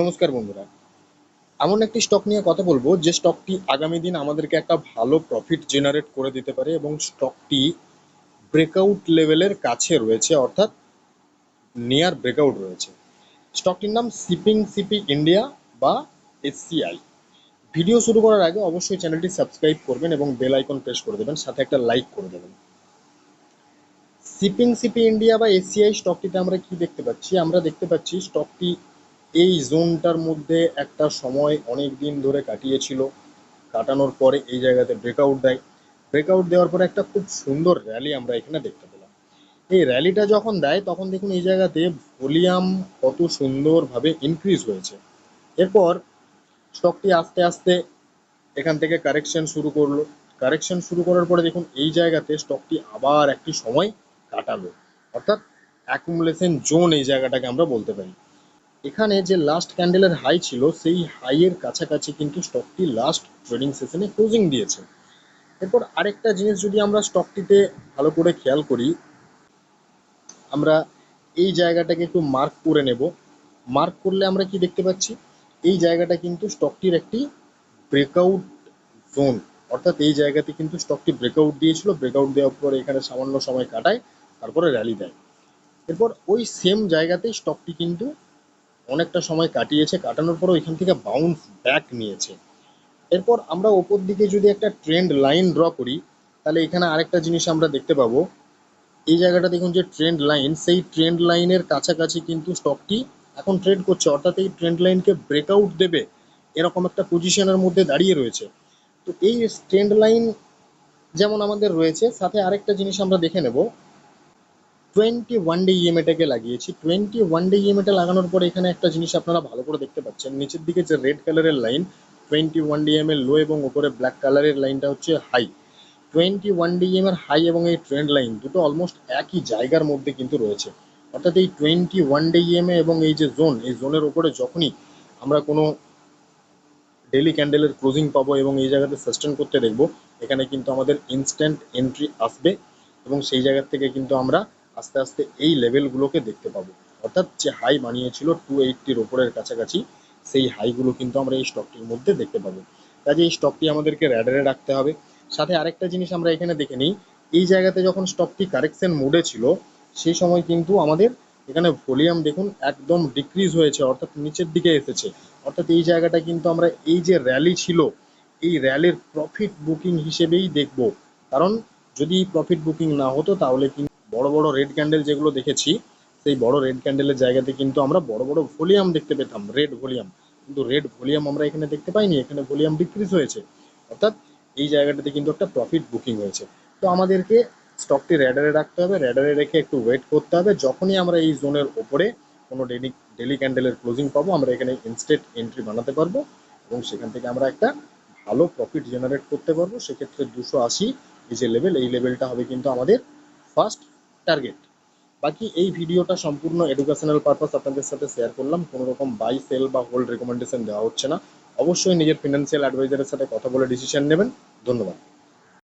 নমস্কার বন্ধুরা। এমন একটি স্টক নিয়ে কথা বলব, যে স্টকটি আগামী দিন আমাদেরকে একটা ভালো প্রফিট জেনারেট করে দিতে পারে এবং স্টকটি ব্রেকআউট লেভেলের কাছে রয়েছে, অর্থাৎ নিয়ার ব্রেকআউট রয়েছে। স্টকটির নাম সিপিং সিপি ইন্ডিয়া বা এসসিআই ভিডিও শুরু করার আগে অবশ্যই চ্যানেলটি সাবস্ক্রাইব করবেন এবং বেল আইকন প্রেস করে দেবেন, সাথে একটা লাইক করে দেবেন। সিপিং সিপি ইন্ডিয়া বা এসসিআই স্টকটিতে আমরা কি দেখতে পাচ্ছি? আমরা দেখতে পাচ্ছি স্টকটি এই জোনটার মধ্যে একটা সময় অনেক দিন ধরে কাটিয়েছিল। কাটানোর পরে এই জায়গাতে ব্রেকআউট দেয়। ব্রেকআউট দেওয়ার পরে একটা খুব সুন্দর র্যালি আমরা এখানে দেখতে পেলাম। এই র্যালিটা যখন দেয়, তখন দেখুন এই জায়গাতে ভলিউম কত সুন্দরভাবে ইনক্রিজ হয়েছে। এরপর স্টকটি আস্তে আস্তে এখান থেকে কারেকশন শুরু করল। কারেকশন শুরু করার পরে দেখুন এই জায়গাতে স্টকটি আবার একটি সময় কাটালো। অর্থাৎ অ্যাকুমুলেশন জোন এই জায়গাটাকে আমরা বলতে পারি। এখানে যে লাস্ট ক্যান্ডেলের হাই ছিল, সেই হাইয়ের কাছাকাছি কিন্তু স্টকটি লাস্ট ট্রেডিং সেশনে ক্লোজিং দিয়েছে। এরপর আরেকটা জিনিস যদি আমরা স্টকটিতে ভালো করে খেয়াল করি, আমরা এই জায়গাটাকে একটু মার্ক করে নেব। মার্ক করলে আমরা কি দেখতে পাচ্ছি? এই জায়গাটা কিন্তু স্টকটির একটি ব্রেকআউট জোন অর্থাৎ এই জায়গাতে কিন্তু স্টকটি ব্রেকআউট দিয়েছিল। ব্রেকআউট দেওয়ার পর এখানে সামান্য সময় কাটায়, তারপরে র্যালি দেয়। এরপর ওই সেম জায়গাতেই স্টকটি কিন্তু অনেকটা সময় কাটিয়েছে, কাটানোর পরও এখান থেকে বাউন্স ব্যাক নিয়েছে। এরপর আমরা ওপর দিকে যদি একটা ট্রেন্ড লাইন ড্র করি, তাহলে এখানে আরেকটা জিনিস আমরা দেখতে পাবো। এই জায়গাটা দেখুন যে ট্রেন্ড লাইন সেই ট্রেন্ড লাইনের কাছাকাছি কিন্তু স্টকটি এখন ট্রেড করছে। অর্থাৎ এই ট্রেন্ড লাইনকে ব্রেকআউট দেবে, এরকম একটা পজিশনের মধ্যে দাঁড়িয়ে রয়েছে। তো এই ট্রেন্ড লাইন যেমন আমাদের রয়েছে, সাথে আরেকটা জিনিস আমরা দেখে নেব। টোয়েন্টি ওয়ান ডে ইএমএটাকে লাগিয়েছি। টোয়েন্টি ওয়ান ডে ইএমএটা লাগানোর পরে এখানে একটা জিনিস আপনারা ভালো করে দেখতে পাচ্ছেন। নিচের দিকে যে রেড কালারের লাইন টোয়েন্টি ওয়ান ডিএম এর লো এবং উপরে ব্ল্যাক কালারের লাইনটা হচ্ছে হাই টোয়েন্টি ওয়ান ডিএম এর হাই এবং এই ট্রেন্ড লাইন দুটো অলমোস্ট একই জায়গার মধ্যে কিন্তু রয়েছে। অর্থাৎ এই টোয়েন্টি ওয়ান ডে এ এবং এই যে জোন এই জোনের উপরে যখনই আমরা কোনো ডেলি ক্যান্ডেলের ক্লোজিং পাবো এবং এই জায়গাতে সাস্টেন করতে দেখব, এখানে কিন্তু আমাদের ইনস্ট্যান্ট এন্ট্রি আসবে এবং সেই জায়গা থেকে কিন্তু আমরা আস্তে আস্তে এই লেভেলগুলোকে দেখতে পাবো। অর্থাৎ যে হাই বানিয়েছিল টু এইটটির ওপরের কাছাকাছি, সেই হাইগুলো কিন্তু আমরা এই স্টকটির মধ্যে দেখতে পাবো। কাজে এই স্টকটি আমাদেরকে র্যাডারে রাখতে হবে। সাথে আরেকটা জিনিস আমরা এখানে দেখে নিই, এই জায়গাতে যখন স্টকটি কারেকশন মোডে ছিল সেই সময় কিন্তু আমাদের এখানে ভলিউম দেখুন একদম ডিক্রিজ হয়েছে, অর্থাৎ নিচের দিকে এসেছে। অর্থাৎ এই জায়গাটা কিন্তু আমরা এই যে র্যালি ছিল, এই র্যালির প্রফিট বুকিং হিসেবেই দেখব। কারণ যদি প্রফিট বুকিং না হতো, তাহলে কিন্তু বড় বড় রেড ক্যান্ডেল যেগুলো দেখেছি, সেই বড় রেড ক্যান্ডেলের জায়গাতে কিন্তু আমরা বড় বড় ভলিউম দেখতে পেতাম রেড ভলিউম কিন্তু রেড ভলিউম আমরা এখানে দেখতে পাইনি, এখানে ভলিউম ডিক্রিজ হয়েছে। অর্থাৎ এই জায়গাটাতে কিন্তু একটা প্রফিট বুকিং হয়েছে। তো আমাদেরকে স্টকটি র্যাডারে রাখতে হবে র্যাডারে রেখে একটু ওয়েট করতে হবে। যখনই আমরা এই জোনের ওপরে কোনো ডেলি ডেলি ক্যান্ডেলের ক্লোজিং পাবো, আমরা এখানে ইনস্টেট এন্ট্রি বানাতে পারব এবং সেখান থেকে আমরা একটা ভালো প্রফিট জেনারেট করতে পারব। সেক্ষেত্রে দুশো আশি, এই যে লেভেল এই লেভেলটা হবে কিন্তু আমাদের ফার্স্ট টার্গেট বাকি এই ভিডিওটা সম্পূর্ণ এডুকেশনাল পারপাস আপনাদের সাথে শেয়ার করলাম। কোনো রকম বাই সেল বা হোল্ড রেকমেন্ডেশন দেওয়া হচ্ছে না। অবশ্যই নিজের ফিনান্সিয়াল অ্যাডভাইজারের সাথে কথা বলে ডিসিশন নেবেন। ধন্যবাদ।